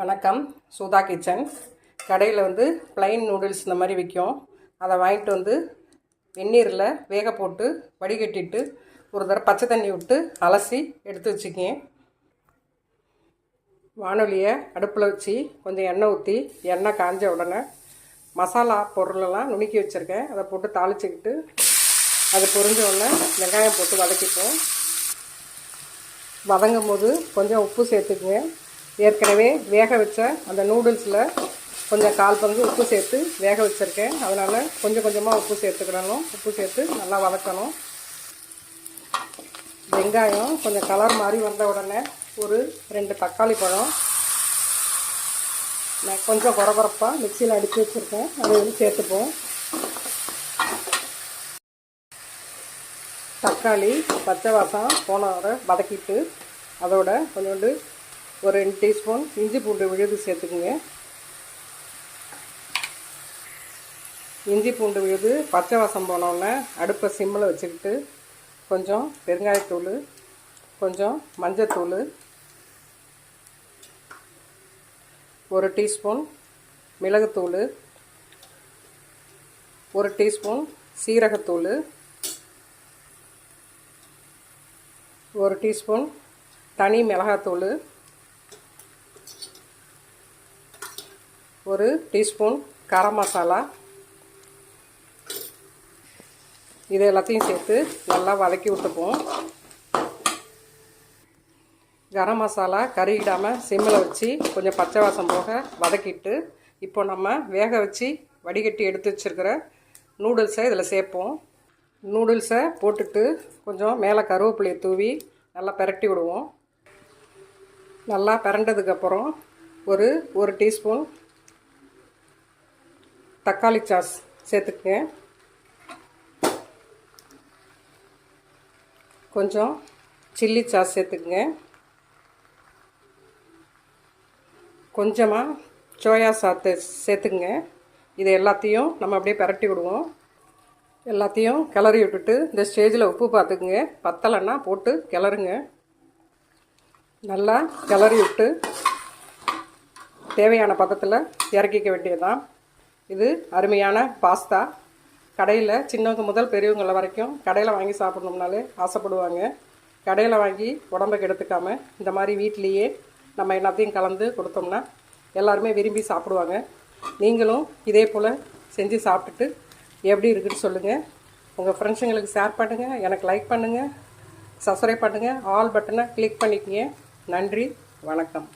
வணக்கம். சுதா கிச்சன். கடையில் வந்து ப்ளைன் நூடுல்ஸ் இந்த மாதிரி விற்கும் அதை வாங்கிட்டு வந்து வெந்நீரில் வேக போட்டு வடிகட்டிட்டு ஒரு தடவை பச்சை தண்ணி விட்டு அலசி எடுத்து வச்சுக்கேன். வானொலியை அடுப்பில் வச்சு கொஞ்சம் எண்ணெய் ஊற்றி எண்ணெய் காஞ்ச உடனே மசாலா பொருளெல்லாம் நுணுக்கி வச்சுருக்கேன். அதை போட்டு தாளிச்சுக்கிட்டு அது பொறிஞ்ச உடனே வெங்காயம் போட்டு வதக்கிப்போம். வதங்கும் போது கொஞ்சம் உப்பு சேர்த்துக்குங்க ஏற்கனவே வேக வச்ச அந்த நூடுல்ஸில் கொஞ்சம் கால் பங்கு உப்பு சேர்த்து வேக வச்சுருக்கேன். அதனால் கொஞ்சம் கொஞ்சமாக உப்பு சேர்த்துக்கிடணும் உப்பு சேர்த்து நல்லா வதக்கணும். வெங்காயம் கொஞ்சம் கலர் மாதிரி வந்த உடனே ஒரு ரெண்டு தக்காளி பழம். நான் கொஞ்சம் குறகுறப்பாக மிக்சியில் அடித்து வச்சுருக்கேன். அதை வந்து சேர்த்துப்போம். தக்காளி பச்சை வாசம் போன வதக்கிட்டு அதோட கொஞ்சோண்டு ஒரு ரெண்டு டீஸ்பூன் இஞ்சி பூண்டு விழுது சேர்த்துக்குங்க. இஞ்சி பூண்டு விழுது பச்சை வாசம் போனோடனே அடுப்பை சிம்மில் வச்சுக்கிட்டு கொஞ்சம் பெருங்காயத்தூள் கொஞ்சம் மஞ்சத்தூள் ஒரு டீஸ்பூன் மிளகுத்தூள் ஒரு டீஸ்பூன் சீரகத்தூள் ஒரு டீஸ்பூன் தனி மிளகாத்தூள் ஒரு டீஸ்பூன் கரம் மசாலா. இது எல்லாத்தையும் சேர்த்து நல்லா வதக்கி விட்டுப்போம் கரம் மசாலா கருகிடாமல் சிம்மில் வச்சு கொஞ்சம் பச்சை வாசம் போக வதக்கிட்டு இப்போ நம்ம வேக வச்சு வடிகட்டி எடுத்து வச்சுருக்கிற நூடுல்ஸை இதில் சேர்ப்போம். நூடுல்ஸை போட்டுட்டு கொஞ்சம் மேலே கருவேப்பிலையை தூவி நல்லா பெரட்டி விடுவோம். நல்லா பிறண்டதுக்கப்புறம் ஒரு ஒரு டீஸ்பூன் தக்காளி சாஸ் சேர்த்துக்குங்க. கொஞ்சம் சில்லி சாஸ் சேர்த்துக்குங்க. கொஞ்சமாக சோயா சாத்து சேர்த்துக்குங்க. இது எல்லாத்தையும் நம்ம அப்படியே பரட்டி விடுவோம். எல்லாத்தையும் கிளறி விட்டுட்டு இந்த ஸ்டேஜில் உப்பு பார்த்துக்குங்க. பத்தலைன்னா போட்டு கிளறுங்க. நல்லா கிளறி விட்டு தேவையான பதத்தில் இறக்கிக்க வேண்டியதுதான். இது அருமையான பாஸ்தா. கடையில் சின்னவங்க முதல் பெரியவங்கள வரைக்கும் கடையில் வாங்கி சாப்பிட்ணும்னாலே ஆசைப்படுவாங்க. கடையில் வாங்கி உடம்பை கெடுத்துக்காம இந்த மாதிரி வீட்லேயே நம்ம எல்லாத்தையும் கலந்து கொடுத்தோம்னா எல்லாருமே விரும்பி சாப்பிடுவாங்க. நீங்களும் இதே போல் செஞ்சு சாப்பிட்டுட்டு எப்படி இருக்குன்னு சொல்லுங்கள் உங்கள் ஃப்ரெண்ட்ஸுங்களுக்கு ஷேர் பண்ணுங்கள் எனக்கு லைக் பண்ணுங்கள் சப்ஸ்கிரைப் பண்ணுங்கள் ஆல் பட்டனை கிளிக் பண்ணிக்கிங்க. நன்றி. வணக்கம்.